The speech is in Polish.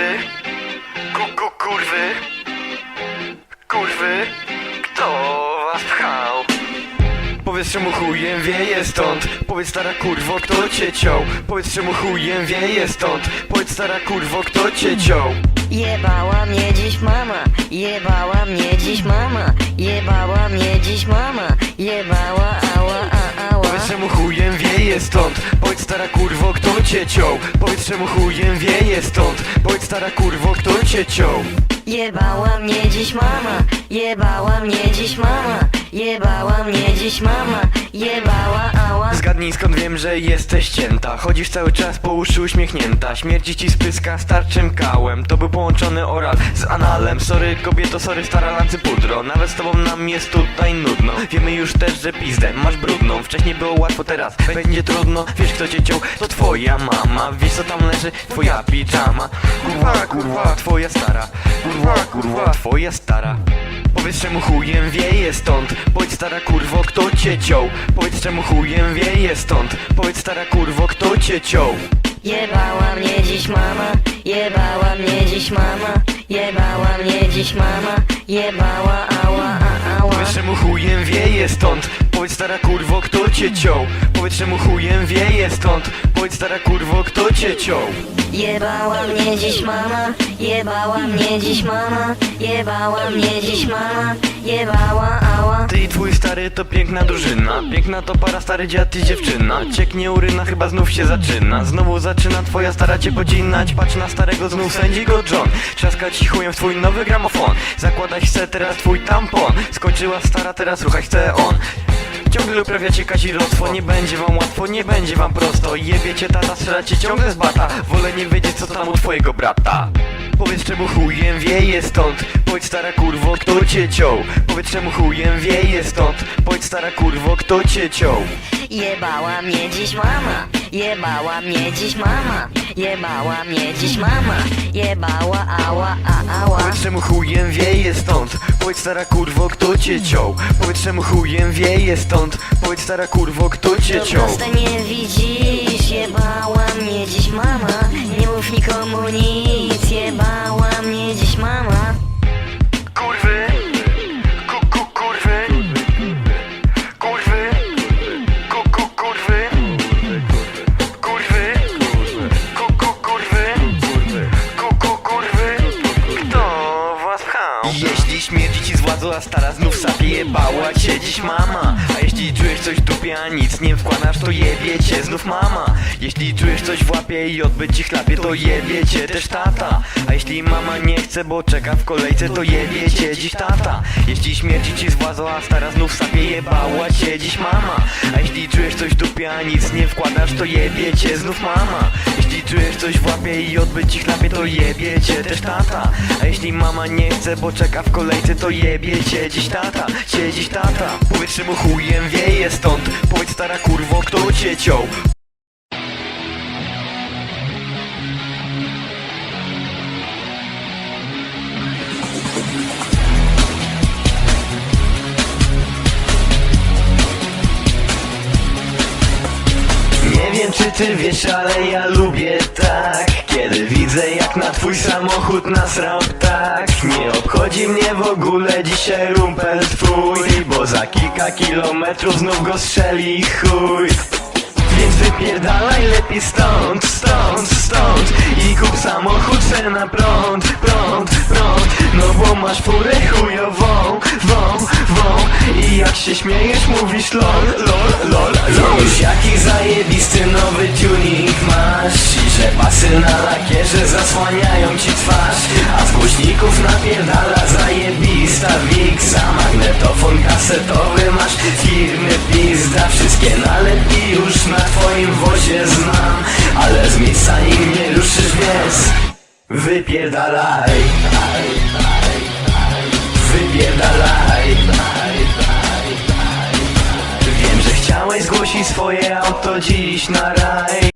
kurwy, kuku kurwy, kurwy, kto was pchał? Powiedz czemu chujem wieje stąd? Powiedz stara kurwo kto cię ciął? Powiedz czemu chujem wieje stąd? Powiedz stara kurwo kto cię ciął? Jebała mnie dziś mama, jebała mnie dziś mama, jebała mnie dziś mama, jebała ała, ała. Czemu chujem wieje stąd? Powiedz stara kurwo kto cię ciął? Powiedz czemu chujem wieje stąd? Powiedz stara kurwo kto cię ciął? Jebała mnie dziś mama, jebała mnie dziś mama, jebała mnie dziś mama, jebała ała. Zgadnij skąd wiem, że jesteś cięta. Chodzisz cały czas po uszy uśmiechnięta. Śmierci ci spyska starczym kałem. To był połączony oral z analem. Sorry kobieto, sorry stara lancy pudro. Nawet z tobą nam jest tutaj nudno. Wiemy już też, że pizdę masz brudną. Wcześniej było łatwo, teraz będzie trudno. Wiesz kto cię ciął? To twoja mama. Wiesz co tam leży? Twoja pijama. Kurwa, kurwa, twoja stara. Kurwa, kurwa, twoja stara. Powiedz czemu chujem wieje stąd? Powiedz stara kurwo kto cię ciął? Powiedz czemu chujem wieje stąd. Powiedz stara kurwo kto cię ciął? Jebała mnie dziś mama, jebała mnie dziś mama, jebała mnie dziś mama, jebała ała a ała. Powiedz czemu chujem wieje stąd? Powiedz stara kurwo kto cię ciął? Powiedz czemu chujem wieje stąd Powiedz stara kurwo kto cię ciął? Jebała mnie dziś mama, jebała mnie dziś mama, jebała mnie dziś mama, jebała ała. Ty i twój stary to piękna drużyna Piękna to para stary dziad i dziewczyna. Cieknie uryna chyba znów się zaczyna. Znowu zaczyna twoja stara cię podzinać Patrz na starego znów sędzi go John. Trzaska ci chujem w twój nowy gramofon. Zakładać chce teraz twój tampon. Skończyła stara teraz ruchać chce on Ciągle uprawiacie kazirostwo Nie będzie wam łatwo, nie będzie wam prosto. Jebiecie tata, strzelacie ciągle z bata. Wolę nie wiedzieć co tam u twojego brata. Powiedz czemu chujem wieje stąd. Powiedz stara kurwo kto cię ciął. Powiedz czemu chujem wieje stąd. Powiedz stara kurwo kto cię ciął. Jebała mnie dziś mama, jebała mnie dziś mama, jebała mnie dziś mama, jebała ała a ała. Powiedz czemu chujem wieje stąd? Powiedz stara kurwo kto cię ciął? Powiedz czemu chujem wieje stąd? Powiedz stara kurwo kto cię ciął? proste nie widzisz, jebała mnie dziś mama, nie mów nikomu nic, jebała a stara znów sapie jebała cię dziś mama. A jeśli czujesz coś w dupie, a nic nie wkładasz, to jebie cię znów mama. Jeśli czujesz coś w łapie i odbyt ci chlapie, to jebie cię też tata. A jeśli mama nie chce, bo czeka w kolejce, to jebie cię dziś tata. Jeśli śmierdzi ci z władzą, a stara znów sapie jebała cię dziś mama. A jeśli czujesz coś w dupie, a nic nie wkładasz, to jebie cię znów mama. Jeśli czujesz coś w łapie i odbyt ci chlapie, to jebie cię też tata. A jeśli mama nie chce, bo czeka w kolejce, to jebie cię dziś tata. Cię dziś tata Powiedz czemu chujem wieje stąd Powiedz stara kurwo, kto cię ciął czy ty wiesz, ale ja lubię tak. Kiedy widzę jak na twój samochód nasrał tak Nie obchodzi mnie w ogóle dzisiaj rumpel twój Bo za kilka kilometrów znów go strzeli chuj. Więc wypierdalaj lepiej stąd, stąd, stąd I kup samochód se na prąd, prąd, prąd. No bo masz furę chujową, wą, wą I jak się śmiejesz mówisz lol, lol, lol, lol zasłaniają ci twarz A z głośników napierdala zajebista Wiksa. Magnetofon kasetowy masz firmy pizda. Wszystkie nalepki już na twoim wozie znam Ale z miejsca im nie ruszysz, więc Wypierdalaj. Wypierdalaj. Wiem, że chciałeś zgłosić swoje auto dziś na raj